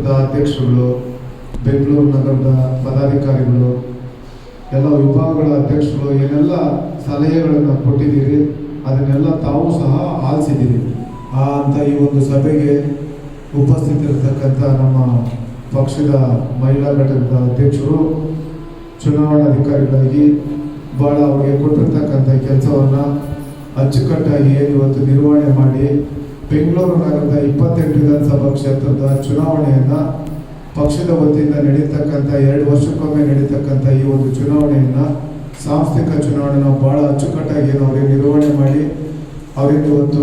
ಕ್ಷೇತ್ರದ ಅಧ್ಯಕ್ಷರುಗಳು, ಬೆಂಗಳೂರು ನಗರದ ಪದಾಧಿಕಾರಿಗಳು, ಎಲ್ಲ ವಿಭಾಗಗಳ ಅಧ್ಯಕ್ಷರು, ಏನೆಲ್ಲ ಸಲಹೆಗಳನ್ನು ಕೊಟ್ಟಿದ್ದೀರಿ, ಅದನ್ನೆಲ್ಲ ತಾವು ಸಹ ಆಲಿಸಿದ್ದೀರಿ. ಆ ಅಂತ ಈ ಒಂದು ಸಭೆಗೆ ಉಪಸ್ಥಿತಿರ್ತಕ್ಕಂಥ ನಮ್ಮ ಪಕ್ಷದ ಮಹಿಳಾ ಘಟಕದ ಅಧ್ಯಕ್ಷರು, ಚುನಾವಣಾಧಿಕಾರಿಗಳಾಗಿ ಭಾಳ ಅವರಿಗೆ ಕೊಟ್ಟಿರ್ತಕ್ಕಂಥ ಕೆಲಸವನ್ನು ಅಚ್ಚುಕಟ್ಟಾಗಿ ಇವತ್ತು ನಿರ್ವಹಣೆ ಮಾಡಿ ಬೆಂಗಳೂರು ನಗರದ ಇಪ್ಪತ್ತೆಂಟು ವಿಧಾನಸಭಾ ಕ್ಷೇತ್ರದ ಚುನಾವಣೆಯನ್ನು ಪಕ್ಷದ ವತಿಯಿಂದ ನಡೀತಕ್ಕಂಥ ಎರಡು ವರ್ಷಕ್ಕೊಮ್ಮೆ ನಡೀತಕ್ಕಂಥ ಈ ಒಂದು ಚುನಾವಣೆಯನ್ನು ಸಾಂಸ್ಥಿಕ ಚುನಾವಣೆ, ನಾವು ಭಾಳ ಅಚ್ಚುಕಟ್ಟಾಗಿ ಅವರಿಗೆ ನಿರ್ವಹಣೆ ಮಾಡಿ ಅವರಿಗೆ ಒಂದು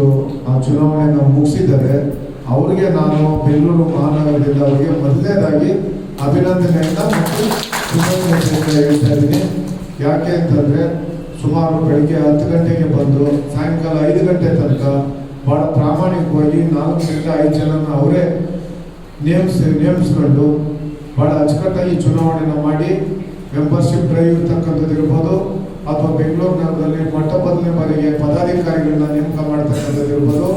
ಆ ಚುನಾವಣೆಯನ್ನು ಮುಗಿಸಿದರೆ ಅವರಿಗೆ ನಾನು ಬೆಂಗಳೂರು ಮಹಾನಗರದಿಂದ ಅವರಿಗೆ ಮೊದಲನೇದಾಗಿ ಅಭಿನಂದನೆಯನ್ನು ಮತ್ತು ಹೇಳ್ತಾ ಇದ್ದೀನಿ. ಯಾಕೆ ಅಂತಂದರೆ ಸುಮಾರು ಬೆಳಿಗ್ಗೆ ಹತ್ತು ಗಂಟೆಗೆ ಬಂದು ಸಾಯಂಕಾಲ ಐದು ಗಂಟೆ ತನಕ ಬಹಳ ಪ್ರಾಮಾಣಿಕವಾಗಿ ನಾಲ್ಕರಿಂದ ಐದು ಜನನ ಅವರೇ ನೇಮಿಸಿ ನೇಮಿಸ್ಕೊಂಡು ಬಹಳ ಅಚ್ಚುಕಟ್ಟಾಗಿ ಚುನಾವಣೆನ ಮಾಡಿ ಮೆಂಬರ್ಶಿಪ್ ಡ್ರೈವ್ ಇರ್ತಕ್ಕಂಥದ್ದು ಇರ್ಬೋದು ಅಥವಾ ಬೆಂಗಳೂರು ನಗರದಲ್ಲಿ ಮೊಟ್ಟ ಮೊದಲನೇ ಬಾರಿಗೆ ಪದಾಧಿಕಾರಿಗಳನ್ನ ನೇಮಕ ಮಾಡ್ತಕ್ಕಂಥದ್ದು ಇರ್ಬೋದು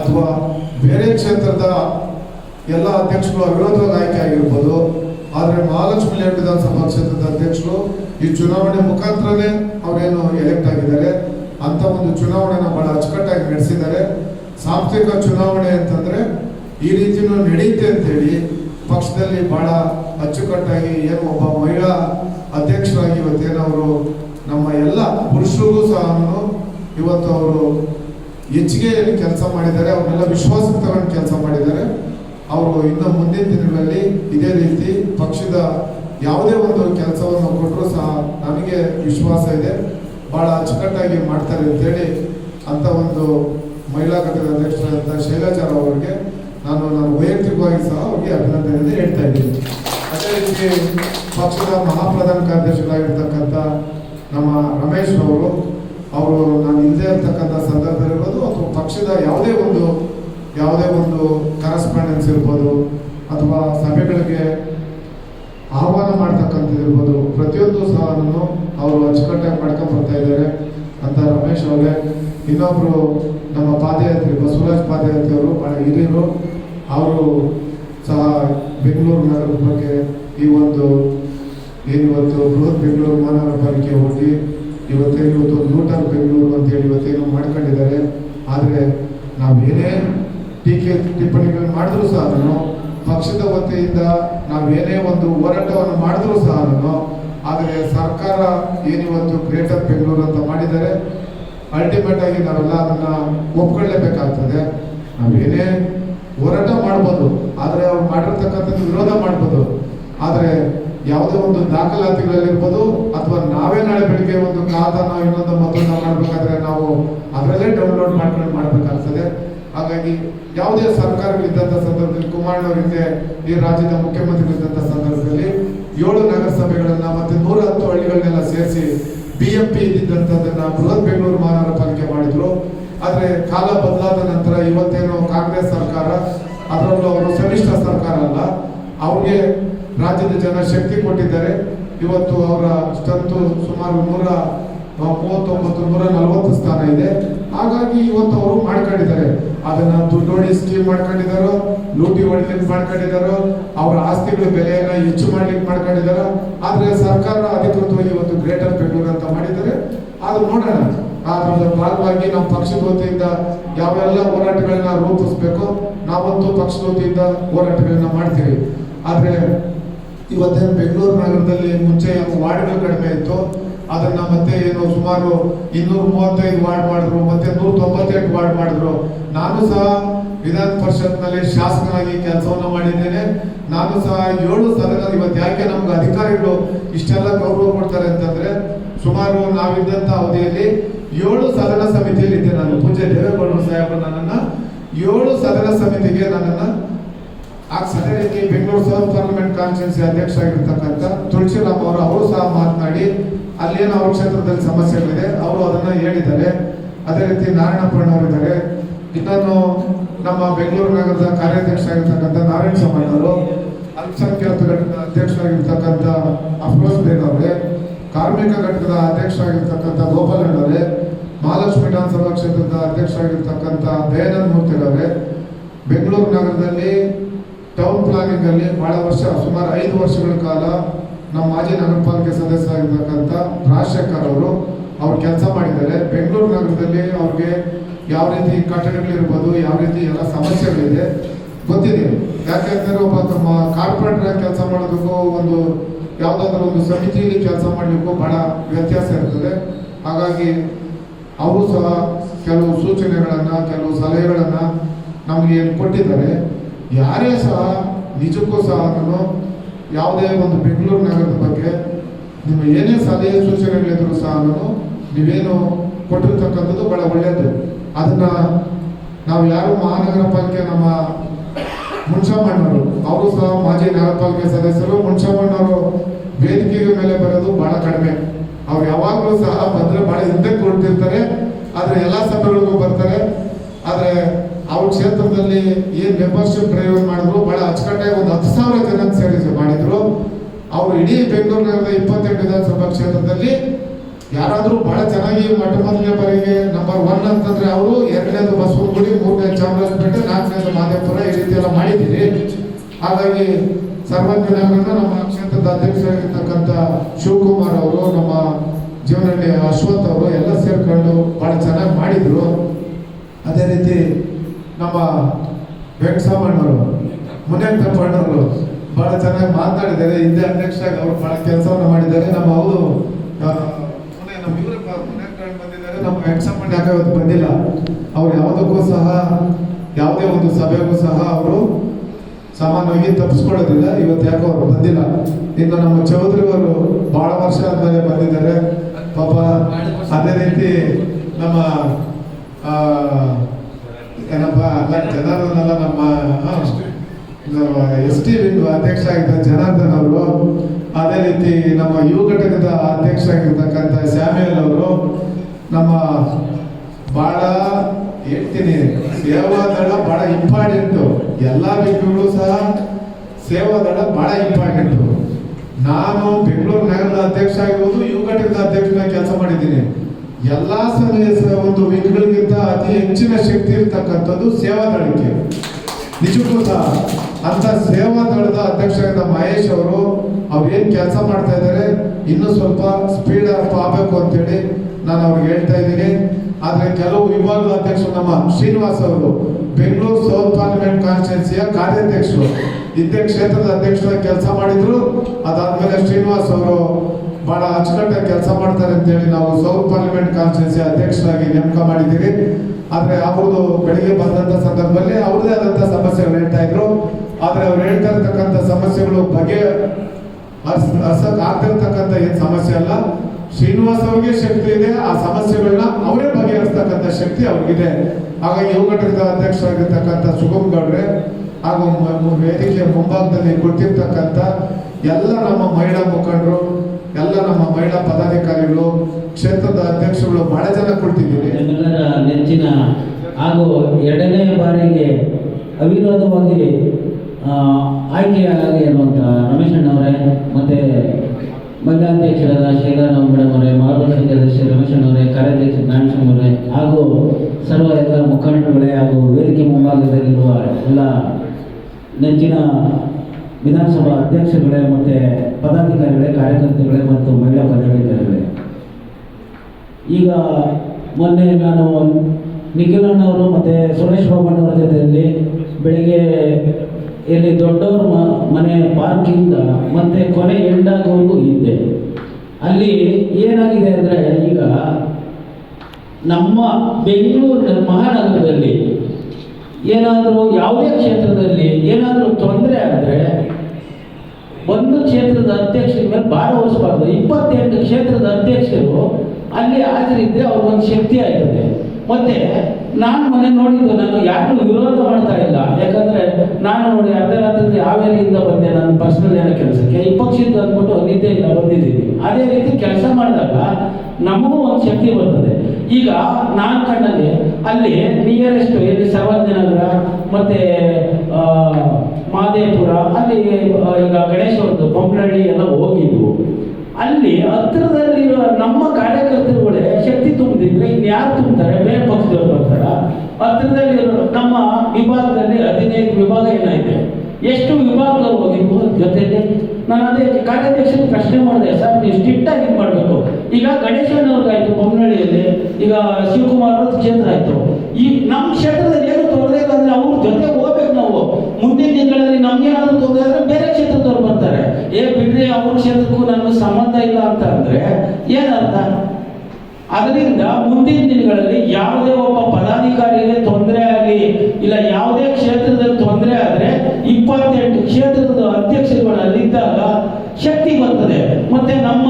ಅಥವಾ ಬೇರೆ ಕ್ಷೇತ್ರದ ಎಲ್ಲ ಅಧ್ಯಕ್ಷರು ಅವಿರೋಧವಾಗಿ ಆಯ್ಕೆ ಆಗಿರ್ಬೋದು. ಆದರೆ ಮಹಾಲಕ್ಷ್ಮಿ ವಿಧಾನಸಭಾ ಕ್ಷೇತ್ರದ ಅಧ್ಯಕ್ಷರು ಈ ಚುನಾವಣೆ ಮುಖಾಂತರನೇ ಅವರೇನು ಎಲೆಕ್ಟ್ ಆಗಿದ್ದಾರೆ. ಅಂತ ಒಂದು ಚುನಾವಣೆನ ಬಹಳ ಅಚ್ಚುಕಟ್ಟಾಗಿ ನಡೆಸಿದ್ದಾರೆ. ಸಾಂಸ್ಥಿಕ ಚುನಾವಣೆ ಅಂತಂದ್ರೆ ಈ ರೀತಿನೂ ನಡೆಯುತ್ತೆ ಅಂತೇಳಿ ಪಕ್ಷದಲ್ಲಿ ಬಹಳ ಅಚ್ಚುಕಟ್ಟಾಗಿ ಏನು ಒಬ್ಬ ಮಹಿಳಾ ಅಧ್ಯಕ್ಷರಾಗಿ ಇವತ್ತೇನವರು ನಮ್ಮ ಎಲ್ಲ ಪುರುಷರಿಗೂ ಸಹ ಇವತ್ತು ಅವರು ಹೆಚ್ಚಿಗೆ ಕೆಲಸ ಮಾಡಿದ್ದಾರೆ. ಅವ್ರನ್ನೆಲ್ಲ ವಿಶ್ವಾಸಕ್ಕೆ ತಗೊಂಡು ಕೆಲಸ ಮಾಡಿದ್ದಾರೆ. ಅವರು ಇನ್ನು ಮುಂದಿನ ದಿನಗಳಲ್ಲಿ ಇದೇ ರೀತಿ ಪಕ್ಷದ ಯಾವುದೇ ಒಂದು ಕೆಲಸವನ್ನು ಕೊಟ್ಟರು ಸಹ ನಮಗೆ ವಿಶ್ವಾಸ ಇದೆ. ಬಹಳ ಅಚ್ಚುಕಟ್ಟಾಗಿ ಮಾಡ್ತಾರೆ ಅಂತೇಳಿ ಅಂತ ಒಂದು ಮಹಿಳಾ ಘಟಕದ ಅಧ್ಯಕ್ಷರಾದಂಥ ಶೈಲಾಚಾರ ಅವರಿಗೆ ನಾನು ನಾನು ವೈಯಕ್ತಿಕವಾಗಿ ಸಹ ಅವರಿಗೆ ಅಭಿನಂದನೆ ಹೇಳ್ತಾ ಇದ್ದೀನಿ. ಅದೇ ರೀತಿ ಪಕ್ಷದ ಮಹಾಪ್ರಧಾನ ಕಾರ್ಯದರ್ಶಿಗಳಾಗಿರ್ತಕ್ಕಂಥ ನಮ್ಮ ರಮೇಶ್ ಅವರು ಅವರು ನಾನು ಇಲ್ಲದೆ ಇರ್ತಕ್ಕಂಥ ಸಂದರ್ಭದಲ್ಲಿರ್ಬೋದು ಅಥವಾ ಪಕ್ಷದ ಯಾವುದೇ ಒಂದು ಯಾವುದೇ ಒಂದು ಕರೆಸ್ಪಾಂಡೆನ್ಸ್ ಇರ್ಬೋದು ಅಥವಾ ಸಭೆಗಳಿಗೆ ಆಹ್ವಾನ ಮಾಡ್ತಕ್ಕಂಥದ್ದು ಇರ್ಬೋದು, ಪ್ರತಿಯೊಂದು ಸಹ ಅವರು ಅಚ್ಚುಕಟ್ಟಾಗಿ ಮಾಡ್ಕೊಂಡು ಬರ್ತಾ ಇದ್ದಾರೆ ಅಂತ ರಮೇಶ್ ಅವರೇ. ಇನ್ನೊಬ್ರು ನಮ್ಮ ಪಾದಯಾತ್ರಿ, ಬಸವರಾಜ್ ಪಾದಯಾತ್ರಿ ಅವರು, ಬಹಳ ಹಿರಿಯರು. ಅವರು ಸಹ ಬೆಂಗಳೂರು ನಗರದ ಬಗ್ಗೆ ಈ ಒಂದು ಏನಿವತ್ತು ಬೃಹತ್ ಬೆಂಗಳೂರು ಮಹಾನಗರ ಪಾಲಿಕೆ ಹೋಗಿ ಇವತ್ತೇನು ಇವತ್ತು ನೂಟರ್ ಬೆಂಗಳೂರು ಅಂತೇಳಿ ಇವತ್ತೇನು ಮಾಡ್ಕೊಂಡಿದ್ದಾರೆ. ಆದರೆ ನಾವೇನೇ ಟೀಕೆ ಟಿಪ್ಪಣಿಗಳು ಮಾಡಿದ್ರು ಸಹ ಪಕ್ಷದ ವತಿಯಿಂದ ನಾವೇನೇ ಒಂದು ಹೋರಾಟವನ್ನು ಮಾಡಿದ್ರು ಸಹ ಆದರೆ ಸರ್ಕಾರ ಏನಿವತ್ತು ಗ್ರೇಟರ್ ಬೆಂಗಳೂರು ಅಂತ ಮಾಡಿದ್ದಾರೆ ಅಲ್ಟಿಮೇಟ್ ಆಗಿ ನಾವೆಲ್ಲ ಅದನ್ನ ಒಪ್ಕೊಳ್ಳೇಬೇಕಾಗ್ತದೆ. ನಾವೇನೇ ಹೋರಾಟ ಮಾಡ್ಬೋದು, ಆದರೆ ಅವ್ರು ಮಾಡಿರ್ತಕ್ಕಂಥದ್ದು ವಿರೋಧ ಮಾಡ್ಬೋದು, ಆದರೆ ಯಾವುದೇ ಒಂದು ದಾಖಲಾತಿಗಳಲ್ಲಿರ್ಬೋದು, ಅಥವಾ ನಾವೇ ನಾಳೆ ಬೆಳಿಗ್ಗೆ ಒಂದು ಕಾತನ ಇನ್ನೊಂದು ಮತ್ತೊಂದು ಮಾಡಬೇಕಾದ್ರೆ ನಾವು ಅದರಲ್ಲೇ ಡೌನ್ಲೋಡ್ ಮಾಡ್ಕೊಂಡು ಮಾಡಬೇಕಾಗ್ತದೆ. ಹಾಗಾಗಿ ಯಾವುದೇ ಸರ್ಕಾರಗಳಿದ್ದಂಥ ಸಂದರ್ಭದಲ್ಲಿ ಕುಮಾರಣ್ಣವರಿದ್ದೆ ಈ ರಾಜ್ಯದ ಮುಖ್ಯಮಂತ್ರಿಗಳಿದ್ದಂಥ ಸಂದರ್ಭದಲ್ಲಿ ಏಳು ನಗರಸಭೆಗಳನ್ನ ಮತ್ತೆ ನೂರ ಹತ್ತು ಹಳ್ಳಿಗಳನ್ನೆಲ್ಲ ಸೇರಿಸಿ ಬಿ ಎಂ ಪಿ ಇದ್ದಿದ್ದಂಥದ್ದನ್ನ ಬೃಹತ್ ಬೆಂಗಳೂರು ಮಹಾನಗರ ಪಾಲಿಕೆ ಮಾಡಿದ್ರು. ಆದ್ರೆ ಕಾಲ ಬದಲಾದ ನಂತರ ಇವತ್ತೇನು ಕಾಂಗ್ರೆಸ್ ಸರ್ಕಾರ, ಅದರಲ್ಲೂ ಅವರು ಸಮ್ಮಿಶ್ರ ಸರ್ಕಾರ ಅಲ್ಲ, ಅವ್ರಿಗೆ ರಾಜ್ಯದ ಜನ ಶಕ್ತಿ ಕೊಟ್ಟಿದ್ದಾರೆ. ಇವತ್ತು ಅವರ ಸ್ಟಂತು ಸುಮಾರು ನೂರ ಮೂವತ್ತೊಂಬತ್ತು, ನೂರ ನಲವತ್ತು ಸ್ಥಾನ ಇದೆ. ಹಾಗಾಗಿ ಇವತ್ತು ಅವರು ಮಾಡ್ಕೊಂಡಿದ್ದಾರೆ. ಅದನ್ನ ದುಡ್ಡೋಡಿ ಸ್ಕೀಮ್ ಮಾಡ್ಕೊಂಡಿದ್ದಾರೋ ಲೂಟಿ ಹೊಡಿಲಿಕ್ಕೆ ಮಾಡ್ಕೊಂಡಿದ್ದಾರೋ, ಅವರ ಆಸ್ತಿಗಳ ಬೆಲೆಯನ್ನ ಹೆಚ್ಚು ಮಾಡ್ಲಿಕ್ಕೆ ಮಾಡ್ಕೊಂಡಿದ್ದಾರೋ, ಆದ್ರೆ ಸರ್ಕಾರ ಅಧಿಕೃತವಾಗಿ ಒಂದು ಗ್ರೇಟರ್ ಬೆಂಗಳೂರು ಅಂತ ಮಾಡಿದ್ದಾರೆ. ಅದು ನೋಡೋಣ ಅದರ ಭಾಗವಾಗಿ ನಮ್ಮ ಪಕ್ಷದ ವತಿಯಿಂದ ಯಾವೆಲ್ಲ ಹೋರಾಟಗಳನ್ನ ರೂಪಿಸ್ಬೇಕು, ನಾವಂತೂ ಪಕ್ಷದ ವತಿಯಿಂದ ಹೋರಾಟಗಳನ್ನ ಮಾಡ್ತೀವಿ. ಆದ್ರೆ ಇವತ್ತೇನು ಬೆಂಗಳೂರು ನಗರದಲ್ಲಿ ಮುಂಚೆ ವಾರ್ಡ್ಗಳು ಕಡಿಮೆ ಇತ್ತು, ಅದನ್ನ ಮತ್ತೆ ಏನು ಸುಮಾರು ಇನ್ನೂರ ಮೂವತ್ತೈದು ವಾರ್ಡ್ ಮಾಡಿದ್ರು, ಮತ್ತೆ ನೂರ ತೊಂಬತ್ತೆಂಟು ವಾರ್ಡ್ ಮಾಡಿದ್ರು. ನಾನು ಸಹ ವಿಧಾನ ಪರಿಷತ್ನಲ್ಲಿ ಶಾಸಕನಾಗಿ ಕೆಲಸವನ್ನು ಮಾಡಿದ್ದೇನೆ. ನಾನು ಸಹ ಏಳು ಸದನ ಇವತ್ತು ಯಾಕೆ ನಮ್ಗೆ ಅಧಿಕಾರಿಗಳು ಇಷ್ಟೆಲ್ಲ ಗೌರವ ಕೊಡ್ತಾರೆ ಅಂತಂದ್ರೆ ಸುಮಾರು ನಾವಿದ್ದಂತ ಅವಧಿಯಲ್ಲಿ ಏಳು ಸದನ ಸಮಿತಿಯಲ್ಲಿ ಇದ್ದೆ ನಾನು. ಪೂಜೆ ದೇವೇಗೌಡರು ಸಾಹೇಬರು ನನ್ನನ್ನು ಏಳು ಸದನ ಸಮಿತಿಗೆ ನನ್ನನ್ನು ಆ ರೀತಿ ಬೆಂಗಳೂರು ಸೌತ್ ಪಾರ್ಲಿಮೆಂಟ್ ಕಾನ್ಸ್ಟಿಟ್ಯೂನ್ಸಿ ಅಧ್ಯಕ್ಷ ಆಗಿರ್ತಕ್ಕಂಥ ತುಳಸಿರಾಮ್ ಅವರು ಅವರು ಸಹ ಮಾತನಾಡಿ ಅಲ್ಲೇನು ಅವ್ರ ಕ್ಷೇತ್ರದಲ್ಲಿ ಸಮಸ್ಯೆಗಳಿದೆ. ಅವರು ಅದನ್ನ ಹೇಳಿದ್ದಾರೆ. ಅದೇ ರೀತಿ ನಾರಾಯಣಪುರಣ ಅವರಿದ್ದಾರೆ ಇನ್ನೊಂದು ನಮ್ಮ ಬೆಂಗಳೂರು ನಗರದ ಕಾರ್ಯಾಧ್ಯಕ್ಷ ಆಗಿರ್ತಕ್ಕಂಥ ನಾರಾಯಣ ಸ್ವಾಮಿ ಅವರು ಅಲ್ಪಸಂಖ್ಯಾತ ಘಟಕದ ಅಧ್ಯಕ್ಷರಾಗಿರ್ತಕ್ಕಂಥ ಅಫ್ರೋಸ್ ಬೇಗ್ ಅವರೇ, ಕಾರ್ಮಿಕ ಘಟಕದ ಅಧ್ಯಕ್ಷರಾಗಿರ್ತಕ್ಕಂಥ ಗೋಪಾಲಣ್ಣ ಅವರೇ, ಮಹಾಲಕ್ಷ್ಮಿ ವಿಧಾನಸಭಾ ಕ್ಷೇತ್ರದ ಅಧ್ಯಕ್ಷರಾಗಿರ್ತಕ್ಕಂಥ ದಯಾನಂದ ಮೂರ್ತಿ ಬೆಂಗಳೂರು ನಗರದಲ್ಲಿ ಟೌನ್ ಪ್ಲಾನಿಂಗ್ ಅಲ್ಲಿ ಬಹಳ ವರ್ಷ, ಸುಮಾರು ಐದು ವರ್ಷಗಳ ಕಾಲ ನಮ್ಮ ಮಾಜಿ ನಗರ ಪಾಲಿಕೆ ಸದಸ್ಯರಾಗಿರ್ತಕ್ಕಂಥ ರಾಜಶೇಖರ್ ಅವರು, ಅವ್ರು ಕೆಲಸ ಮಾಡಿದ್ದಾರೆ. ಬೆಂಗಳೂರು ನಗರದಲ್ಲಿ ಅವ್ರಿಗೆ ಯಾವ ರೀತಿ ಕಟ್ಟಡಗಳಿರ್ಬೋದು, ಯಾವ ರೀತಿ ಎಲ್ಲ ಸಮಸ್ಯೆಗಳಿದೆ, ಗೊತ್ತಿದೆ. ಯಾಕೆಂದರೆ ಒಬ್ಬ ತಮ್ಮ ಕಾರ್ಪೊರೇಟರ್ ಕೆಲಸ ಮಾಡೋದಕ್ಕೂ ಒಂದು ಯಾವುದಾದ್ರೂ ಒಂದು ಸಮಿತಿಯಲ್ಲಿ ಕೆಲಸ ಮಾಡಲಿಕ್ಕೂ ಬಹಳ ವ್ಯತ್ಯಾಸ ಇರ್ತದೆ. ಹಾಗಾಗಿ ಅವರು ಸಹ ಕೆಲವು ಸೂಚನೆಗಳನ್ನು, ಕೆಲವು ಸಲಹೆಗಳನ್ನು ನಮಗೆ ಕೊಟ್ಟಿದ್ದಾರೆ. ಯಾರೇ ಸಹ ನಿಜಕ್ಕೂ ಸಹ ನಾನು ಯಾವುದೇ ಒಂದು ಬೆಂಗಳೂರು ನಗರದ ಬಗ್ಗೆ ನಿಮ್ಮ ಏನೇ ಸಲಹೆ, ಸೂಚನೆಗಳಿದ್ರು ಸಹ ನಾನು ನೀವೇನು ಕೊಟ್ಟಿರ್ತಕ್ಕಂಥದ್ದು ಬಹಳ ಒಳ್ಳೆಯದು ಅದನ್ನ ನಾವು ಯಾರು ಮಹಾನಗರ ಪಾಲಿಕೆ ನಮ್ಮ ಮುನ್ಷಮ್ಮಣ್ಣವರು ಅವರು ಸಹ ಮಾಜಿ ನಗರ ಪಾಲಿಕೆ ಸದಸ್ಯರು ಮುನ್ಷಮ್ಮಣ್ಣವರು ವೇದಿಕೆಗೆ ಮೇಲೆ ಬರೋದು ಬಹಳ ಕಡಿಮೆ. ಅವ್ರು ಯಾವಾಗಲೂ ಸಹ ಬಂದ್ರೆ ಬಹಳ ಹಿಂದೆ ಕೊಡ್ತಿರ್ತಾರೆ ಆದ್ರೆ ಎಲ್ಲ ಸಭೆಗಳಿಗೂ ಬರ್ತಾರೆ. ಆದ್ರೆ ಅವ್ರ ಕ್ಷೇತ್ರದಲ್ಲಿ ಏನ್ ಮೆಂಬರ್ಶಿಪ್ ಡ್ರೈವ್ ಮಾಡಿದ್ರು, ಬಹಳ ಅಚ್ಚುಕಟ್ಟಾಗಿ ಒಂದು ಹತ್ತು ಸಾವಿರ ಜನ ಸೇರಿಸಿ ಮಾಡಿದ್ರು. ಅವರು ಇಡೀ ಬೆಂಗಳೂರು ನಗರದ ಇಪ್ಪತ್ತೆಂಟು ವಿಧಾನಸಭಾ ಕ್ಷೇತ್ರದಲ್ಲಿ ಯಾರಾದ್ರೂ ಬಹಳ ಚೆನ್ನಾಗಿ ಮಠ ಮೊದಲನೇ ಬಾರಿಗೆ ನಂಬರ್ ಒನ್ ಅಂತಂದ್ರೆ ಅವರು ಎರಡನೇದು ಬಸವನಗುಡಿ ಮೂರನೇ ಚಾಮರಾಜಪೇಟೆ ನಾಲ್ಕನೇದು ಮಾದೇಪುರ ಈ ರೀತಿ ಎಲ್ಲ ಮಾಡಿದ್ದೀರಿ. ಹಾಗಾಗಿ ಸರ್ವಜ್ಞ ನಗರನ ನಮ್ಮ ಕ್ಷೇತ್ರದ ಅಧ್ಯಕ್ಷರಾಗಿರ್ತಕ್ಕಂಥ ಶಿವಕುಮಾರ್ ಅವರು, ನಮ್ಮ ಜೀವನಹಳ್ಳಿ ಅಶ್ವಥ್ ಅವರು ಎಲ್ಲ ಸೇರ್ಕೊಂಡು ಬಹಳ ಚೆನ್ನಾಗಿ ಮಾಡಿದ್ರು. ಅದೇ ರೀತಿ ನಮ್ಮ ವೆಂಕಟಸಾಮಣ್ಣವರು ಮುನಿಯಪ್ಪಣ್ಣವರು ಬಹಳ ಚೆನ್ನಾಗಿ ಮಾತಾಡಿದ್ದಾರೆ. ಹಿಂದೆ ಅಧ್ಯಕ್ಷರಾಗಿ ಅವರು ಬಹಳ ಕೆಲಸವನ್ನು ಮಾಡಿದ್ದಾರೆ. ನಮ್ಮ ಅವರು ಆ, ಮೊನ್ನೆ ನಮ್ಮ ಇವರು ನಮ್ಮ ವೆಂಕಟಸಾಮಣ್ಣ ಯಾಕೆ ಇವತ್ತು ಬಂದಿಲ್ಲ. ಅವ್ರು ಯಾವುದಕ್ಕೂ ಸಹ, ಯಾವುದೇ ಒಂದು ಸಭೆಗೂ ಸಹ ಅವರು ಸಾಮಾನ್ಯವಾಗಿ ತಪ್ಪಿಸ್ಕೊಳ್ಳೋದಿಲ್ಲ ಇವತ್ತು ಯಾಕೋ ಅವ್ರು ಬಂದಿಲ್ಲ. ಇನ್ನು ನಮ್ಮ ಚೌಧರಿ ಅವರು ಬಹಳ ವರ್ಷ ಆದ್ಮೇಲೆ ಬಂದಿದ್ದಾರೆ. ಪಾಪ ಅದೇ ರೀತಿ ನಮ್ಮ ಏನಪ್ಪ, ಅಲ್ಲ, ಜನಾರ್ದನಲ್ಲ ನಮ್ಮ ಎಸ್ ಟಿ ಅಧ್ಯಕ್ಷ ಆಗಿದ್ದ ಜನಾರ್ದನ್ ಅವರು ಅದೇ ರೀತಿ ನಮ್ಮ ಯುವ ಘಟಕದ ಅಧ್ಯಕ್ಷ ಆಗಿರ್ತಕ್ಕಂಥ ಸ್ಯಾಮ್ಯಲ್ ಅವರು ನಮ್ಮ ಬಹಳ ಹೇಳ್ತೀನಿ ಸೇವಾದಳ ಬಹಳ ಇಂಪಾರ್ಟೆಂಟು ಎಲ್ಲ ವ್ಯಕ್ತಿಗಳು ಸಹ ಸೇವಾದಳ ಬಹಳ ಇಂಪಾರ್ಟೆಂಟು ನಾನು ಬೆಂಗಳೂರು ನಗರದ ಅಧ್ಯಕ್ಷ ಆಗಿರ್ಬೋದು ಯುವ ಘಟಕದ ಅಧ್ಯಕ್ಷನಾಗಿ ಕೆಲಸ ಮಾಡಿದ್ದೀನಿ. ಎಲ್ಲಾ ಒಂದು ವ್ಯಕ್ತಿಗಳಿಗಿಂತ ಅತಿ ಹೆಚ್ಚಿನ ಶಕ್ತಿ ಇರ್ತಕ್ಕಂಥದ್ದು ಸೇವಾದಳಕ್ಕೆ ನಿಜಕ್ಕೂ ಸಹ ಅಂತ ಸೇವಾ ದಳದ ಅಧ್ಯಕ್ಷರಾದ ಮಹೇಶ್ ಅವರು, ಅವ್ರು ಏನ್ ಕೆಲಸ ಮಾಡ್ತಾ ಇದ್ದಾರೆ, ಇನ್ನೂ ಸ್ವಲ್ಪ ಸ್ಪೀಡ್ ಅಪ್ ಆಗಬೇಕು ಅಂತೇಳಿ ನಾನು ಅವ್ರಿಗೆ ಹೇಳ್ತಾ ಇದ್ದೀನಿ. ಆದ್ರೆ ಕೆಲವು ವಿಭಾಗದ ಅಧ್ಯಕ್ಷರು ನಮ್ಮ ಶ್ರೀನಿವಾಸ್ ಅವರು, ಬೆಂಗಳೂರು ಸೌತ್ ಪಾರ್ಲಿಮೆಂಟ್ ಕಾನ್ಸ್ಟಿಟ್ಯೂನ್ಸಿಯ ಕಾರ್ಯಾಧ್ಯಕ್ಷರು. ಇದ್ದೇ ಕ್ಷೇತ್ರದ ಅಧ್ಯಕ್ಷರ ಕೆಲಸ ಮಾಡಿದ್ರು. ಅದಾದ್ಮೇಲೆ ಶ್ರೀನಿವಾಸ್ ಅವರು ಬಹಳ ಅಚ್ಚುಕಟ್ಟಾಗಿ ಕೆಲಸ ಮಾಡ್ತಾರೆ ಅಂತೇಳಿ ನಾವು ಸೌತ್ ಪಾರ್ಲಿಮೆಂಟ್ ಕಾನ್ಸ್ಟಿಟ್ಯೂನ್ಸಿ ಅಧ್ಯಕ್ಷರಾಗಿ ನೇಮಕ ಮಾಡಿದ್ದೀವಿ ಆದರೆ ಅವ್ರದ್ದು ಬೆಳಿಗ್ಗೆ ಬಂದಂತ ಸಂದರ್ಭದಲ್ಲಿ ಅವ್ರದೇ ಆದಂಥ ಸಮಸ್ಯೆಗಳು ಹೇಳ್ತಾ ಇದ್ರು. ಆದರೆ ಅವ್ರು ಹೇಳ್ತಾ ಇರ್ತಕ್ಕಂಥ ಸಮಸ್ಯೆಗಳು ಬಗೆ ಹರ್ಸಕ್ಕೆ ಆಗ್ತಿರ್ತಕ್ಕಂಥ ಏನು ಸಮಸ್ಯೆ ಅಲ್ಲ. ಶ್ರೀನಿವಾಸ್ ಅವ್ರಿಗೆ ಶಕ್ತಿ ಇದೆ ಆ ಸಮಸ್ಯೆಗಳನ್ನ ಅವರೇ ಬಗೆಹರಿಸ್ತಕ್ಕಂಥ ಶಕ್ತಿ ಅವ್ರಿಗಿದೆ. ಹಾಗಾಗಿ ಯುವ ಘಟಕದ ಅಧ್ಯಕ್ಷರಾಗಿರ್ತಕ್ಕಂಥ ಸುಗಮ್ ಗೌಡ್ರೆ ಹಾಗೂ ವೇದಿಕೆಯ ಮುಂಭಾಗದಲ್ಲಿ ಕೊಟ್ಟಿರ್ತಕ್ಕಂಥ ಎಲ್ಲ ನಮ್ಮ ಮಹಿಳಾ ಮುಖಂಡರು ಎಲ್ಲ ನಮ್ಮ ಮಹಿಳಾ ಪದಾಧಿಕಾರಿಗಳು ಕ್ಷೇತ್ರದ ಅಧ್ಯಕ್ಷರುಗಳು ಬಹಳ ಜನ ಕೊಡ್ತಿದ್ದೀವಿ ಎಲ್ಲರ ನೆಚ್ಚಿನ ಹಾಗೂ ಎರಡನೇ ಬಾರಿಗೆ ಅವಿರೋಧವಾಗಿ ಆ, ಅನ್ನುವಂಥ ರಮೇಶ್ ಅಣ್ಣವರೇ ಮತ್ತು ಮಹಿಳಾಧ್ಯಕ್ಷರಾದ ಶೇಖರರಾವ್ ಮೇಡಮ್ ಅವರೇ ಮಾರ್ಗದರ್ಶಕ ಅಧ್ಯಕ್ಷ ರಮೇಶ್ ಅಣ್ಣವರೇ ಕಾರ್ಯಾಧ್ಯಕ್ಷ ಹಾಗೂ ಸರ್ವ ಎಲ್ಲ ಮುಖಂಡರುಗಳೇ ಹಾಗೂ ವೇದಿಕೆ ಮುಂಭಾಗದಲ್ಲಿರುವ ಎಲ್ಲ ನೆಚ್ಚಿನ ವಿಧಾನಸಭಾ ಅಧ್ಯಕ್ಷರುಗಳೇ ಮತ್ತು ಪದಾಧಿಕಾರಿಗಳೇ ಕಾರ್ಯಕರ್ತರುಗಳೇ ಮತ್ತು ಮಹಿಳಾ ಪದಾಧಿಕಾರಿಗಳೇ. ಈಗ ಮೊನ್ನೆ ನಾನು ನಿಖಿಲಣ್ಣವರು ಮತ್ತು ಸುರೇಶ್ ಬಾಬಣ್ಣವರ ಜೊತೆಯಲ್ಲಿ ಬೆಳಿಗ್ಗೆ ಇಲ್ಲಿ ದೊಡ್ಡವ್ರ ಮನೆ ಪಾರ್ಕಿಂದ ಮತ್ತೆ ಕೊನೆ ಎಂಡಾಗೋವರೆಗೂ ಇದ್ದೆ ಅಲ್ಲಿ ಏನಾಗಿದೆ ಅಂದರೆ ಈಗ ನಮ್ಮ ಬೆಂಗಳೂರು ಮಹಾನಗರದಲ್ಲಿ ಏನಾದರೂ ಯಾವುದೇ ಕ್ಷೇತ್ರದಲ್ಲಿ ಏನಾದರೂ ತೊಂದರೆ ಆದರೆ ಒಂದು ಕ್ಷೇತ್ರದ ಅಧ್ಯಕ್ಷರ ಮೇಲೆ ಭಾರ ಹೊರಿಸಬಾರ್ದು. ಇಪ್ಪತ್ತೆಂಟು ಕ್ಷೇತ್ರದ ಅಧ್ಯಕ್ಷರು ಅಲ್ಲಿ ಹಾಜರಿದ್ದರೆ ಅವ್ರಿಗೊಂದು ಶಕ್ತಿ ಆಯ್ತದೆ ಮತ್ತೆ ನಾನು ಮನೆ ನೋಡಿದ್ದು ನಾನು ಯಾರು ವಿರೋಧ ಮಾಡ್ತಾ ಇಲ್ಲ. ಯಾಕಂದ್ರೆ ನಾನು ನೋಡಿ ಅರ್ಧ ರಾತ್ರಿ ಹಾವೇರಿಯಿಂದ ಬಂದೆ ನಾನು ಪರ್ಸನಲ್ ಏನೋ ಕೆಲಸಕ್ಕೆ. ಈ ಪಕ್ಷದ ಅಂದ್ಬಿಟ್ಟು ನಿದ್ದೆಯಿಂದ ಬಂದಿದ್ದೀನಿ. ಅದೇ ರೀತಿ ಕೆಲಸ ಮಾಡಿದಾಗ ನಮಗೂ ಒಂದು ಶಕ್ತಿ ಬರ್ತದೆ. ಈಗ ನಾನು ಕಣ್ಣಲ್ಲಿ ಅಲ್ಲಿ ನಿಯರೆಸ್ಟ್ ಎಲ್ಲಿ ಸರ್ವಜ್ಞನಗರ, ಮತ್ತೆ ಮಾದೇಪುರ, ಅಲ್ಲಿ ಈಗ ಗಣೇಶವ್ರದ್ದು ಬೊಮ್ಮನಹಳ್ಳಿ ಎಲ್ಲ ಹೋಗಿದ್ವು. ಅಲ್ಲಿ ಹತ್ತಿರದಲ್ಲಿರುವ ನಮ್ಮ ಕಾರ್ಯಕರ್ತರುಗಳೇ ಶಕ್ತಿ ತುಂಬಿದ್ರೆ ಇನ್ಯಾರು ತುಂಬ್ತಾರೆ? ಬೇರೆ ಪಕ್ಷದವ್ರು ಬರ್ತಾರ? ಹತ್ತಿರದಲ್ಲಿ ನಮ್ಮ ವಿಭಾಗದಲ್ಲಿ ಹದಿನೈದು ವಿಭಾಗ ಏನಾಗಿದೆ ಎಷ್ಟು ವಿಭಾಗಗಳು ಹೋಗಿದ್ವು? ಜೊತೆಗೆ ನಾನು ಅದೇ ಕಾರ್ಯಾಧ್ಯಕ್ಷರಿಗೆ ಪ್ರಶ್ನೆ ಮಾಡಿದೆ, ಸರ್, ನೀವು ಸ್ಟ್ರಿಕ್ಟ್ ಆಗಿ ಇದು ಮಾಡಬೇಕು. ಈಗ ಗಣೇಶನವ್ರಿಗಾಯ್ತು ಬೊಮ್ಮನಹಳ್ಳಿಯಲ್ಲಿ ಈಗ ಶಿವಕುಮಾರ್ ಕ್ಷೇತ್ರ ಆಯ್ತು. ಈ ನಮ್ಮ ಕ್ಷೇತ್ರದಲ್ಲಿ ಏನು ತೊಂದರೆ ಇಲ್ಲ ಅಂದ್ರೆ ಅವ್ರ ಜೊತೆ ಹೋಗ್ಬೇಕು ನಾವು. ಮುಂದಿನ ದಿನಗಳಲ್ಲಿ ನಮ್ಗೇನಾದ್ರೂ ತೊಂದರೆ ಆದ್ರೆ ಬೇರೆ ಕ್ಷೇತ್ರದವ್ರು ಬರ್ತಾರೆ. ಏ ಬಿಡ್ರಿ, ಅವ್ರ ಕ್ಷೇತ್ರಕ್ಕೂ ನನಗೂ ಸಂಬಂಧ ಇಲ್ಲ ಅಂತ ಅಂದ್ರೆ ಏನರ್ಥ? ಅದರಿಂದ ಮುಂದಿನ ದಿನಗಳಲ್ಲಿ ಯಾವುದೇ ಒಬ್ಬ ಪದಾಧಿಕಾರಿಗೆ ತೊಂದರೆ ಆಗಲಿ, ಇಲ್ಲ ಯಾವುದೇ ಕ್ಷೇತ್ರದಲ್ಲಿ ತೊಂದರೆ ಆದ್ರೆ ಇಪ್ಪತ್ತೆಂಟು ಕ್ಷೇತ್ರದ ಅಧ್ಯಕ್ಷರುಗಳು ಅಲ್ಲಿದ್ದಾಗ ಶಕ್ತಿ ಬರ್ತದೆ. ಮತ್ತೆ ನಮ್ಮ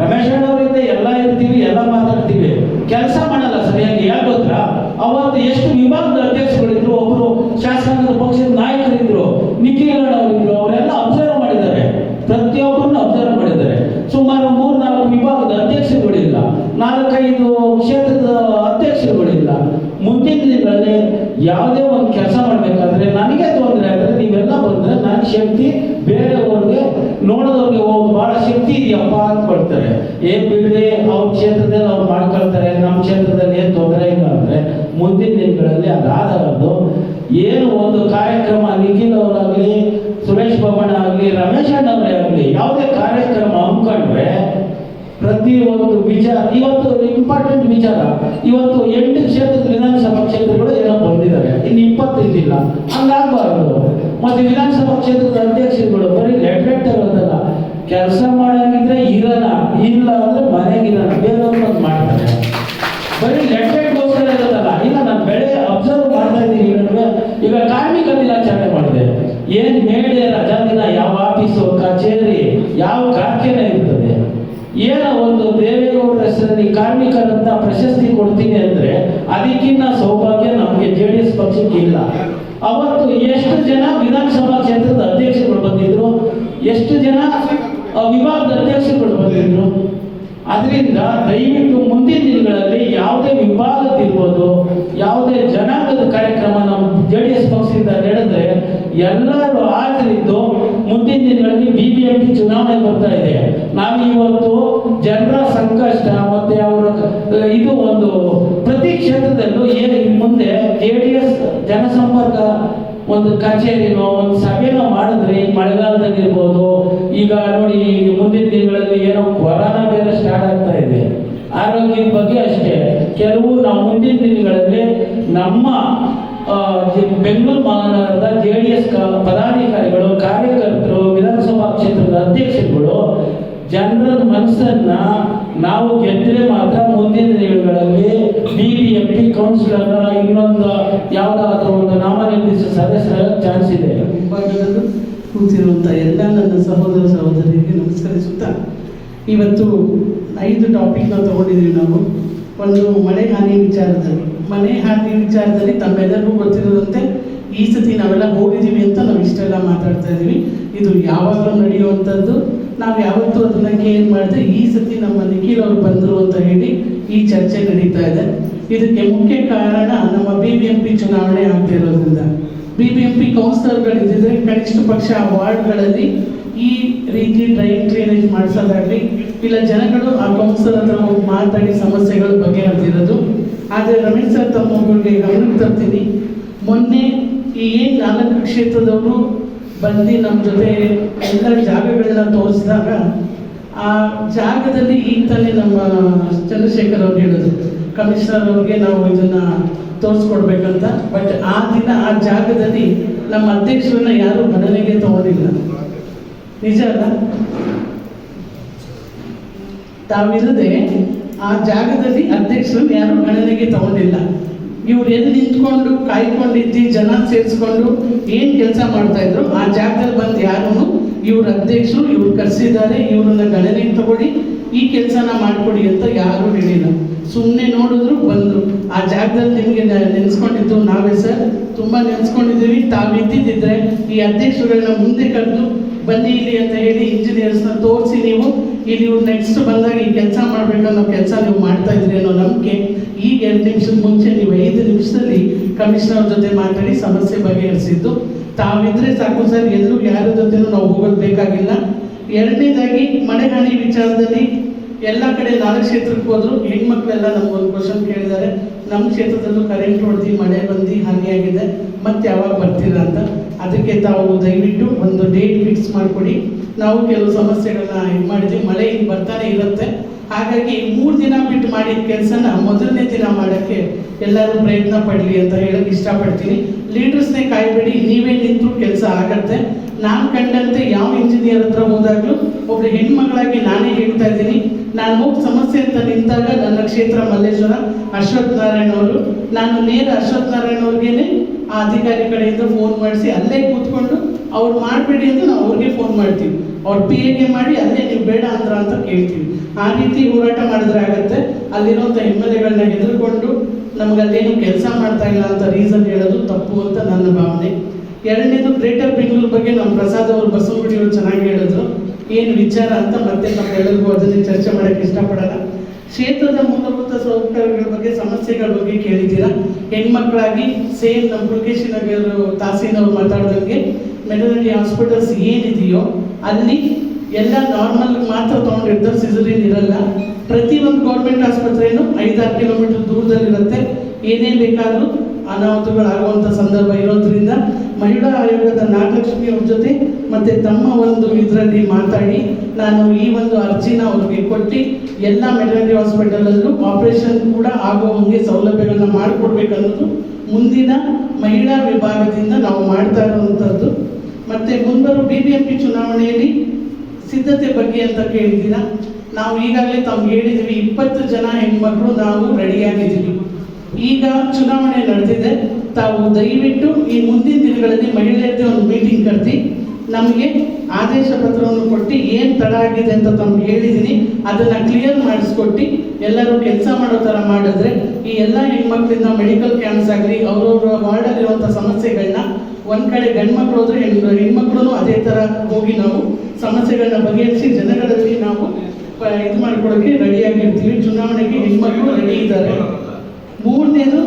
ರಮೇಶ್ ಅಣ್ಣವರಿಂದ ಎಲ್ಲ ಇರ್ತೀವಿ ಎಲ್ಲ ಮಾತಾಡ್ತೀವಿ ಕೆಲಸ ಮಾಡಲ್ಲ ಸರಿಯಾಗಿ ಯಾಕೆ ಗೊತ್ತಾ ಅವತ್ತು ಎಷ್ಟು ವಿಭಾಗದ ಅಧ್ಯಕ್ಷರುಗಳಿದ್ರು ಒಬ್ರು ಶಾಸಕಾಂಗದ ಪಕ್ಷದ ನಾಯಕರಿದ್ರು ನಿಖಿಲ್ ಅವರಿದ್ರು ಅವರೆಲ್ಲ ಅಬ್ಸರ್ವ್ ಮಾಡಿದ್ದಾರೆ ಪ್ರತಿಯೊಬ್ಬರನ್ನು ಅಬ್ಸರ್ವ್ ಮಾಡಿದ್ದಾರೆ ಸುಮಾರು ಮೂರು ನಾಲ್ಕು ವಿಭಾಗದ ಅಧ್ಯಕ್ಷರುಗಳಿಲ್ಲ ನಾಲ್ಕೈದು ಕ್ಷೇತ್ರದ ಅಧ್ಯಕ್ಷರುಗಳಿಲ್ಲ ಮುಂದಿನ ದಿನಗಳಲ್ಲಿ ಯಾವುದೇ ಒಂದು ಕೆಲಸ ಮಾಡಬೇಕಾದ್ರೆ ನನಗೆ ತೊಂದರೆ ಆದರೆ ನೀವೆಲ್ಲ ಬಂದ್ರೆ ನನ್ನ ಶಕ್ತಿ ಬೇರೆಯವ್ರಿಗೆ ನೋಡೋದವ್ರಿಗೆ ಹೋಗಿ ಬಹಳ ಶಕ್ತಿ ಇದೆಯಪ್ಪ ಅಂದ್ಕೊಳ್ತಾರೆ ಏ ಬಿಡ್ರಿ ಅವ್ರ ಕ್ಷೇತ್ರದಲ್ಲಿ ಅವ್ರು ಮಾಡ್ಕೊಳ್ತಾರೆ ನಮ್ಮ ಕ್ಷೇತ್ರದಲ್ಲಿ ಏನು ತೊಂದರೆ ಇಲ್ಲ ಅಂದ್ರೆ ಮುಂದಿನ ದಿನಗಳಲ್ಲಿ ಅದಾದದ್ದು ಏನು ಒಂದು ಕಾರ್ಯಕ್ರಮ ನಿಖಿಲ್ ಅವರಾಗಲಿ ಸುರೇಶ್ ಬಾಬಣ್ಣ ಆಗಲಿ ರಮೇಶ್ ಅಣ್ಣವರೇ ಆಗಲಿ ಯಾವುದೇ ಕಾರ್ಯಕ್ರಮ ಹಮ್ಮಿಕೊಂಡ್ರೆ ಪ್ರತಿ ಒಂದು ವಿಚಾರ ಇವತ್ತು ಇಂಪಾರ್ಟೆಂಟ್ ವಿಚಾರ. ಇವತ್ತು ಎಂಟು ಕ್ಷೇತ್ರದ ವಿಧಾನಸಭಾ ಕ್ಷೇತ್ರಗಳು ಏನೋ ಬಂದಿದ್ದಾರೆ ಇನ್ನು ಇಪ್ಪತ್ತೈದಿಲ್ಲ ಹಂಗಾಗಬಾರ್ದು. ಮತ್ತೆ ವಿಧಾನಸಭಾ ಕ್ಷೇತ್ರದ ಅಧ್ಯಕ್ಷರುಗಳು ಬರೀ ಲೆಟ್ರೆಟ್ ತಗೊಳ್ತಲ್ಲ ಕೆಲಸ ಮಾಡಂಗಿದ್ರೆ ಇರಲ್ಲ. ಇಲ್ಲ ಅಂದ್ರೆ ಮನೆಗಿರಲ್ಲ ಬೇರೆಯವ್ರು ಮಾಡ್ತಾರೆ. ಬರೀ ಲೆಟ್ರೆಟ್ಗೋಸ್ಕರ ಇರೋದಲ್ಲ ಇಲ್ಲ, ನಾನು ಬೆಳೆ ಅಬ್ಸರ್ವ್ ಮಾಡ್ತಾ ಇದ್ದೀನಿ. ಈಗ ಕಾರ್ಮಿಕ ದಿನಾಚರಣೆ ಮಾಡಿದೆ. ಏನ್ ಮೇಡೆ ರಜಾ ದಿನ? ಯಾವ ಆಫೀಸು ಕಚೇರಿ, ಯಾವ ಕಾರ್ಖಾನೆ ಇರ್ತದೆ ಏನೋ ಒಂದು ದೇವೇಗೌಡರ ಹೆಸರಲ್ಲಿ ಕಾರ್ಮಿಕರಂತ ಪ್ರಶಸ್ತಿ ಕೊಡ್ತೀನಿ ಅಂದ್ರೆ ಅದಕ್ಕಿಂತ ಸೌಭಾಗ್ಯ ನಮಗೆ ಜೆ ಡಿ ಎಸ್ ಪಕ್ಷಕ್ಕೆ ಇಲ್ಲ. ಅವತ್ತು ಎಷ್ಟು ಜನ ವಿಧಾನಸಭಾ ಕ್ಷೇತ್ರದ ಅಧ್ಯಕ್ಷರುಗಳು ಬಂದಿದ್ರು? ಎಷ್ಟು ಜನ ವಿಭಾಗದ ಅಧ್ಯಕ್ಷರುಗಳು ಬಂದಿದ್ರು? ಅದರಿಂದ ದಯವಿಟ್ಟು ಮುಂದಿನ ದಿನಗಳಲ್ಲಿ ಯಾವುದೇ ವಿಭಾಗದಿರ್ಬೋದು ಯಾವುದೇ ಜನಾಂಗದ ಕಾರ್ಯಕ್ರಮ ನಮ್ಮ ಜೆ ಡಿ ಎಸ್ ಪಕ್ಷದಿಂದ ನಡೆದ್ರೆ ಎಲ್ಲರೂ ಹಾಜರಿದ್ದು ಮುಂದಿನ ದಿನಗಳಲ್ಲಿ ಬಿ ಬಿ ಎಂ ಪಿ ಚುನಾವಣೆ ಬರ್ತಾ ಇದೆ. ನಾವು ಇವತ್ತು ಜನರ ಸಂಕಷ್ಟ ಮತ್ತೆ ಅವರ ಇದು ಒಂದು ಪ್ರತಿ ಕ್ಷೇತ್ರದಲ್ಲೂ ಏನು ಮುಂದೆ ಜೆ ಡಿ ಎಸ್ ಜನಸಂಪರ್ಕ ಒಂದು ಕಚೇರಿನೋ, ಒಂದು ಸಭೆನೋ ಮಾಡಿದ್ರೆ ಈ ಮಳೆಗಾಲದಲ್ಲಿ ಇರ್ಬೋದು ಈಗ ನೋಡಿ ಮುಂದಿನ ದಿನಗಳಲ್ಲಿ ಏನೋ ಕೊರೋನಾ ಬೇರೆ ಸ್ಟಾರ್ಟ್ ಆಗ್ತಾ ಇದೆ. ಆರೋಗ್ಯದ ಬಗ್ಗೆ ಅಷ್ಟೇ. ಕೆಲವು ನಾವು ಮುಂದಿನ ದಿನಗಳಲ್ಲಿ ನಮ್ಮ ಬೆಂಗಳೂರು ಮಹಾನಗರದ ಜೆ ಡಿ ಎಸ್ ಪದಾಧಿಕಾರಿಗಳು, ಕಾರ್ಯಕರ್ತರು, ವಿಧಾನಸಭಾ ಕ್ಷೇತ್ರದ ಅಧ್ಯಕ್ಷರುಗಳು ಜನರ ಮನಸ್ಸನ್ನ ನಾವು ಗೆದ್ದರೆ ಮಾತ್ರ ಮುಂದಿನ ದಿನಗಳಲ್ಲಿ B B M P councillor ಇನ್ನೊಂದು ಯಾವುದಾದ್ರೂ ಒಂದು ನಾಮನಿರ್ದೇಶ ಸದಸ್ಯರ ಚಾನ್ಸ್ ಇದೆ. ಕೂತಿರುವಂಥ ಎಲ್ಲ ನನ್ನ ಸಹೋದರ ಸಹೋದರಿಗೆ ನಮಸ್ಕರಿಸುತ್ತಾ, ಇವತ್ತು ಐದು ಟಾಪಿಕ್ನ ತಗೊಂಡಿದ್ದೀವಿ ನಾವು. ಒಂದು ಮಳೆ ಹಾನಿ ವಿಚಾರದಲ್ಲಿ. ಮನೆ ಹಾನಿ ವಿಚಾರದಲ್ಲಿ ತಮ್ಮೆಲ್ಲರಿಗೂ ಗೊತ್ತಿರುವಂತೆ ಈ ಸತಿ ನಾವೆಲ್ಲ ಹೋಗಿದ್ದೀವಿ ಅಂತ ನಾವು ಇಷ್ಟೆಲ್ಲ ಮಾತಾಡ್ತಾ ಇದ್ದೀವಿ. ಇದು ಯಾವಾಗಲೂ ನಡೆಯುವಂಥದ್ದು. ನಾವು ಯಾವತ್ತೂ ಅದನ್ನ ಏನು ಮಾಡಿದ್ರೆ ಈ ಸತಿ ನಮ್ಮ ನಿಖಿಲ್ ಅವರು ಬಂದರು ಅಂತ ಹೇಳಿ ಈ ಚರ್ಚೆ ನಡೀತಾ ಇದೆ. ಇದಕ್ಕೆ ಮುಖ್ಯ ಕಾರಣ ನಮ್ಮ ಬಿ ಬಿ ಎಂ ಪಿ ಚುನಾವಣೆ ಆಗ್ತಿರೋದ್ರಿಂದ ಬಿ ಬಿ ಎಂ ಪಿ ಕೌನ್ಸಿಲರ್ಗಳಿದ್ದರೆ ಕನಿಷ್ಠ ಪಕ್ಷ ಆ ವಾರ್ಡ್ಗಳಲ್ಲಿ ಈ ರೀತಿ ಡ್ರೈನ್ ಕ್ಲೀನೇಜ್ ಮಾಡಿಸೋದಾಗಲಿ, ಇಲ್ಲ ಜನಗಳು ಆ ಕೌನ್ಸಿಲರ್ ಹತ್ರ ಹೋಗಿ ಮಾತಾಡಿ ಸಮಸ್ಯೆಗಳ ಬಗೆಹರಿದಿರೋದು ಆದರೆ ರಮೇಶ್ ಸರ್ ತಮ್ಮಗಳಿಗೆ ಗಮನಕ್ಕೆ ತರ್ತೀನಿ. ಮೊನ್ನೆ ಈ ಏನು ನಾಲ್ಕು ಕ್ಷೇತ್ರದವರು ಬಂದು ನಮ್ಮ ಜೊತೆ ಎಲ್ಲ ಜಾಗಗಳನ್ನ ತೋರಿಸಿದಾಗ ಆ ಜಾಗದಲ್ಲಿ ಈಗ ತಾನೇ ನಮ್ಮ ಚಂದ್ರಶೇಖರ್ ಅವ್ರು ಹೇಳೋದು, ಕಮಿಷನರ್ ಅವ್ರಿಗೆ ನಾವು ಇದನ್ನ ತೋರಿಸ್ಕೊಡ್ಬೇಕಂತ. ಬಟ್ ಆ ದಿನ ಆ ಜಾಗದಲ್ಲಿ ನಮ್ಮ ಅಧ್ಯಕ್ಷರನ್ನ ಯಾರು ಗಣನೆಗೆ ತಗೊಂಡಿಲ್ಲ. ನಿಜ ಅಲ್ಲ? ತಾವಿರದೆ ಆ ಜಾಗದಲ್ಲಿ ಅಧ್ಯಕ್ಷರನ್ನ ಯಾರು ಗಣನೆಗೆ ತಗೊಂಡಿಲ್ಲ. ಇವ್ರು ಎಲ್ಲಿ ನಿಂತ್ಕೊಂಡು ಕಾಯ್ಕೊಂಡಿದ್ದು, ಜನ ಸೇರಿಸ್ಕೊಂಡು ಏನು ಕೆಲಸ ಮಾಡ್ತಾ ಇದ್ರು, ಆ ಜಾಗದಲ್ಲಿ ಬಂದು ಯಾರೂ ಇವ್ರ ಅಧ್ಯಕ್ಷರು ಇವ್ರು ಕರೆಸಿದ್ದಾರೆ, ಇವ್ರನ್ನ ಗಣನೆಗೆ ತಗೊಳ್ಳಿ, ಈ ಕೆಲಸನ ಮಾಡಿಕೊಡಿ ಅಂತ ಯಾರೂ ಹೇಳಿಲ್ಲ. ಸುಮ್ಮನೆ ನೋಡಿದ್ರು ಬಂದರು. ಆ ಜಾಗದಲ್ಲಿ ನಿಮಗೆ ನೆನೆಸ್ಕೊಂಡಿದ್ದು ನಾವೇ ಸರ್. ತುಂಬ ನೆನೆಸ್ಕೊಂಡಿದ್ದೀವಿ. ತಾವು ಇದ್ದಿದ್ದಿದ್ರೆ ಈ ಅಧ್ಯಕ್ಷರುಗಳನ್ನ ಮುಂದೆ ಕರೆದು ಬನ್ನಿ ಇಲ್ಲಿ ಅಂತ ಹೇಳಿ ಇಂಜಿನಿಯರ್ಸ್ನ ತೋರಿಸಿ ನೀವು. ಇಲ್ಲಿ ಇವ್ರು ನೆಕ್ಸ್ಟ್ ಬಂದಾಗ ಈ ಕೆಲಸ ಮಾಡಬೇಕು ಅನ್ನೋ ಕೆಲಸ ನೀವು ಮಾಡ್ತಾ ಇದ್ರಿ ಅನ್ನೋ ನಂಬಿಕೆ. ಈಗ ಎರಡು ನಿಮಿಷದ ಮುಂಚೆ ನೀವು ಐದು ನಿಮಿಷದಲ್ಲಿ ಕಮಿಷನರ್ ಜೊತೆ ಮಾತಾಡಿ ಸಮಸ್ಯೆ ಬಗೆಹರಿಸಿದ್ದು. ತಾವಿದ್ರೆ ಸಾಕು ಸರ್, ಎಲ್ಲೂ ಯಾರ ಜೊತೆನೂ ನಾವು ಹೋಗೋದು ಬೇಕಾಗಿಲ್ಲ. ಎರಡನೇದಾಗಿ ಮಳೆ ಹಾನಿ ವಿಚಾರದಲ್ಲಿ ಎಲ್ಲ ಕಡೆ ನಾಲ್ಕು ಕ್ಷೇತ್ರಕ್ಕೆ ಹೋದ್ರು, ಹೆಣ್ಮಕ್ಳೆಲ್ಲ ನಮ್ಗೊಂದು ಕ್ವಶನ್ ಕೇಳಿದ್ದಾರೆ. ನಮ್ಮ ಕ್ಷೇತ್ರದಲ್ಲೂ ಕರೆಂಟ್ ಹೊಡೆದು ಮಳೆ ಬಂದು ಹಾನಿಯಾಗಿದೆ ಮತ್ತೆ ಯಾವಾಗ ಬರ್ತೀರಾ ಅಂತ. ಅದಕ್ಕೆ ತಾವು ದಯವಿಟ್ಟು ಒಂದು ಡೇಟ್ ಫಿಕ್ಸ್ ಮಾಡಿಕೊಡಿ. ನಾವು ಕೆಲವು ಸಮಸ್ಯೆಗಳನ್ನ ಇದು ಮಾಡಿದ್ವಿ. ಮಳೆ ಇನ್ನು ಬರ್ತಾನೆ ಇರುತ್ತೆ. ಹಾಗಾಗಿ ಮೂರು ದಿನ ಬಿಟ್ಟು ಮಾಡಿದ ಕೆಲಸನ ಮೊದಲನೇ ದಿನ ಮಾಡೋಕ್ಕೆ ಎಲ್ಲರೂ ಪ್ರಯತ್ನ ಪಡಲಿ ಅಂತ ಹೇಳಕ್ ಇಷ್ಟಪಡ್ತೀನಿ. ಲೀಡರ್ಸ್ನೇ ಕಾಯಬೇಡಿ, ನೀವೇ ನಿಂತು ಕೆಲಸ ಆಗತ್ತೆ. ನಾನು ಕಂಡಂತೆ ಯಾವ ಇಂಜಿನಿಯರ್ ಹತ್ರ ಹೋದಾಗಲೂ ಒಬ್ರು ಹೆಣ್ಮಗಳಾಗಿ ನಾನೇ ಹೇಳ್ತಾ ಇದ್ದೀನಿ. ನಾನು ಹೋಗಿ ಸಮಸ್ಯೆ ಅಂತ ನಿಂತಾಗ ನನ್ನ ಕ್ಷೇತ್ರ ಮಲ್ಲೇಶ್ವರ, ಅಶ್ವಥ್ ನಾರಾಯಣ್ ಅವರು. ನಾನು ನೇರ ಅಶ್ವಥ್ ನಾರಾಯಣ್ ಅವ್ರಿಗೇನೆ ಆ ಅಧಿಕಾರಿ ಕಡೆಯಿಂದ ಫೋನ್ ಮಾಡಿಸಿ ಅಲ್ಲೇ ಕೂತ್ಕೊಂಡು ಅವ್ರು ಮಾಡಬೇಡಿ ಅಂತ ನಾವು ಅವ್ರಿಗೆ ಫೋನ್ ಮಾಡ್ತೀವಿ. ಅವ್ರು ಪಿ ಎಗೆ ಮಾಡಿ ಅಲ್ಲೇ ನೀವು ಬೇಡ ಅಂದ್ರ ಅಂತ ಕೇಳ್ತೀವಿ. ಆ ರೀತಿ ಹೋರಾಟ ಮಾಡಿದ್ರೆ ಆಗುತ್ತೆ. ಅಲ್ಲಿರುವಂಥ ಎಗಳನ್ನ ಹೆದರ್ಕೊಂಡು ನಮ್ಗೆ ಅಲ್ಲೇನು ಕೆಲಸ ಮಾಡ್ತಾ ಇಲ್ಲ ಅಂತ ರೀಸನ್ ಹೇಳೋದು ತಪ್ಪು ಅಂತ ನನ್ನ ಭಾವನೆ. ಎರಡನೇದು ಗ್ರೇಟರ್ ಬೆಂಗಳೂರು ಬಗ್ಗೆ ನಮ್ಮ ಪ್ರಸಾದ್ ಅವರು ಬಸವಗುಡಿ ಅವರು ಚೆನ್ನಾಗಿ ಹೇಳಿದ್ರು. ಏನು ವಿಚಾರ ಅಂತ ಮತ್ತೆ ನಮ್ಮೆಲ್ಲರಿಗೂ ಅದನ್ನೇ ಚರ್ಚೆ ಮಾಡೋಕ್ಕೆ ಇಷ್ಟಪಡಲ್ಲ. ಕ್ಷೇತ್ರದ ಮೂಲಭೂತ ಸೌಕರ್ಯಗಳ ಬಗ್ಗೆ, ಸಮಸ್ಯೆಗಳ ಬಗ್ಗೆ ಕೇಳಿದ್ದೀರಾ? ಹೆಣ್ಮಕ್ಳಾಗಿ ಸೇಮ್ ನಮ್ಮ ಪುಲ್ಕೇಶಿ ನಗರ್ ತಾಸೀನವ್ರು ಮಾತಾಡ್ದಂಗೆ ಮೆಟರ್ನಿಟಿ ಹಾಸ್ಪಿಟಲ್ಸ್ ಏನಿದೆಯೋ ಅಲ್ಲಿ ಎಲ್ಲ ನಾರ್ಮಲ್ ಮಾತ್ರ ತೊಗೊಂಡಿರ್ತಾರೆ ಸಿಸರಿನ್ ಇರಲ್ಲ. ಪ್ರತಿ ಒಂದು ಗೌರ್ಮೆಂಟ್ ಆಸ್ಪತ್ರೆಯೂ ಐದಾರು ಕಿಲೋಮೀಟರ್ ದೂರದಲ್ಲಿರುತ್ತೆ ಏನೇ ಬೇಕಾದರೂ ಅನಾಹುತಗಳಾಗುವಂಥ ಸಂದರ್ಭ ಇರೋದ್ರಿಂದ ಮಹಿಳಾ ಆಯೋಗದ ನಾಗಲಕ್ಷ್ಮಿ ಅವ್ರ ಜೊತೆ ಮತ್ತೆ ತಮ್ಮ ಒಂದು ಇದರಲ್ಲಿ ಮಾತಾಡಿ ನಾನು ಈ ಒಂದು ಅರ್ಜಿನ ಅವ್ರಿಗೆ ಕೊಟ್ಟು ಎಲ್ಲ ಮೆಟರ್ನಿಟಿ ಹಾಸ್ಪಿಟಲಲ್ಲೂ ಆಪರೇಷನ್ ಕೂಡ ಆಗೋ ಹಂಗೆ ಸೌಲಭ್ಯಗಳನ್ನ ಮಾಡಿಕೊಡ್ಬೇಕನ್ನೋದು ಮುಂದಿನ ಮಹಿಳಾ ವಿಭಾಗದಿಂದ ನಾವು ಮಾಡ್ತಾ ಇರುವಂಥದ್ದು ಮತ್ತೆ ಮುಂಬರುವ ಬಿ ಬಿ ಎಂ ಪಿ ಚುನಾವಣೆಯಲ್ಲಿ ಸಿದ್ಧತೆ ಬಗ್ಗೆ ಅಂತ ಕೇಳಿದ್ದೀರಾ ನಾವು ಈಗಾಗಲೇ ತಮ್ಗೆ ಹೇಳಿದ್ವಿ ಇಪ್ಪತ್ತು ಜನ ಹೆಣ್ಮಕ್ಳು ನಾವು ರೆಡಿಯಾಗಿದ್ದೀವಿ. ಈಗ ಚುನಾವಣೆ ನಡೆದಿದೆ. ತಾವು ದಯವಿಟ್ಟು ಈ ಮುಂದಿನ ದಿನಗಳಲ್ಲಿ ಮಹಿಳೆಯರದೇ ಒಂದು ಮೀಟಿಂಗ್ ಕರೆದಿ ನಮಗೆ ಆದೇಶ ಪತ್ರವನ್ನು ಕೊಟ್ಟು ಏನು ತಡ ಆಗಿದೆ ಅಂತ ತಮ್ಗೆ ಹೇಳಿದ್ದೀನಿ ಅದನ್ನು ಕ್ಲಿಯರ್ ಮಾಡಿಸ್ಕೊಟ್ಟು, ಎಲ್ಲರೂ ಕೆಲಸ ಮಾಡೋ ಥರ ಮಾಡಿದ್ರೆ ಈ ಎಲ್ಲ ಹೆಣ್ಮಕ್ಳಿಂದ ಮೆಡಿಕಲ್ ಕ್ಯಾಂಪ್ಸ್ ಆಗಲಿ, ಅವ್ರವ್ರ ವಾರ್ಡಲ್ಲಿರುವಂಥ ಸಮಸ್ಯೆಗಳನ್ನ ಒಂದ್ ಕಡೆ ಗಂಡು ಮಕ್ಳು ಹೋದ್ರೆ ಹೆಣ್ಣು ಹೆಣ್ಮಕ್ಳು ಅದೇ ಥರ ಹೋಗಿ ನಾವು ಸಮಸ್ಯೆಗಳನ್ನ ಬಗೆಹರಿಸಿ ಜನಗಳಲ್ಲಿ ನಾವು ಇದು ಮಾಡ್ಕೊಳ್ಳೋಕೆ ರೆಡಿಯಾಗಿರ್ತೀವಿ ಚುನಾವಣೆಗೆ ಹೆಣ್ಮಕ್ಳು ರೆಡಿ ಇದ್ದಾರೆ. ಮೂರನೇದು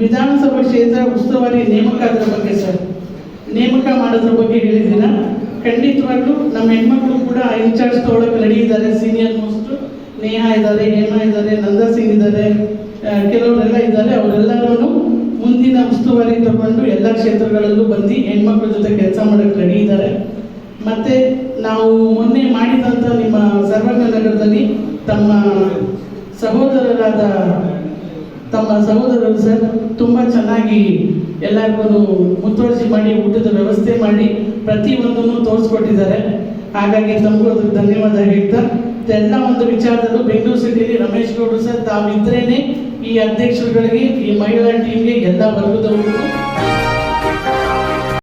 ವಿಧಾನಸಭಾ ಕ್ಷೇತ್ರ ಉಸ್ತುವಾರಿ ನೇಮಕ ಅದ್ರ ಬಗ್ಗೆ ಸರ್. ನೇಮಕ ಮಾಡೋದ್ರ ಬಗ್ಗೆ ಹೇಳಿದ್ದೀನ ಖಂಡಿತವಾಗ್ಲೂ ನಮ್ಮ ಹೆಣ್ಮಕ್ಳು ಕೂಡ ಇನ್ಚಾರ್ಜ್ ತಗೊಳಕ್ ರೆಡಿ ಇದ್ದಾರೆ. ಸೀನಿಯರ್ ಮೋಸ್ಟ್ ನೇಹಾ ಇದ್ದಾರೆ, ಹೇಮಾ ಇದ್ದಾರೆ, ನಂದಾ ಸಿಂಗ್ ಇದ್ದಾರೆ ಕೆಲವರೆಲ್ಲ ಇದ್ದಾರೆ. ಅವರೆಲ್ಲರೂ ಮುಂದಿನ ತಗೊಂಡು ಎಲ್ಲ ಕ್ಷೇತ್ರಗಳಲ್ಲೂ ಬಂದು ಹೆಣ್ಮಕ್ಳ ಜೊತೆ ಕೆಲಸ ಮಾಡೋಕ್ಕೆ ರೆಡಿ ಇದ್ದಾರೆ ಮತ್ತೆ ನಾವು ಮೊನ್ನೆ ಮಾಡಿದಂಥ ನಿಮ್ಮ ಸರ್ವಜ್ಞ ನಗರದಲ್ಲಿ ತಮ್ಮ ಸಹೋದರರಾದ ತಮ್ಮ ಸಹೋದರರು ಸರ್ ತುಂಬ ಚೆನ್ನಾಗಿ ಎಲ್ಲರಿಗೂ ಮುತುವರ್ಜಿ ಮಾಡಿ, ಊಟದ ವ್ಯವಸ್ಥೆ ಮಾಡಿ ಪ್ರತಿಯೊಂದನ್ನು ತೋರಿಸ್ಕೊಟ್ಟಿದ್ದಾರೆ. ಹಾಗಾಗಿ ತಮಗೂ ಅದಕ್ಕೆ ಧನ್ಯವಾದ ಹೇಳ್ತಾ ಎಲ್ಲ ಒಂದು ವಿಚಾರದಲ್ಲೂ ಬೆಂಗಳೂರು ಸಿಟಿಯಲ್ಲಿ ರಮೇಶ್ ಗೌಡರು ಸರ್, ತಾವಿದ್ರೇನೆ ಈ ಅಧ್ಯಕ್ಷರುಗಳಿಗೆ ಈ ಮಹಿಳಾ ಟೀಮ್ಗೆ ಎಲ್ಲ ವರ್ಗದವರಿಗೂ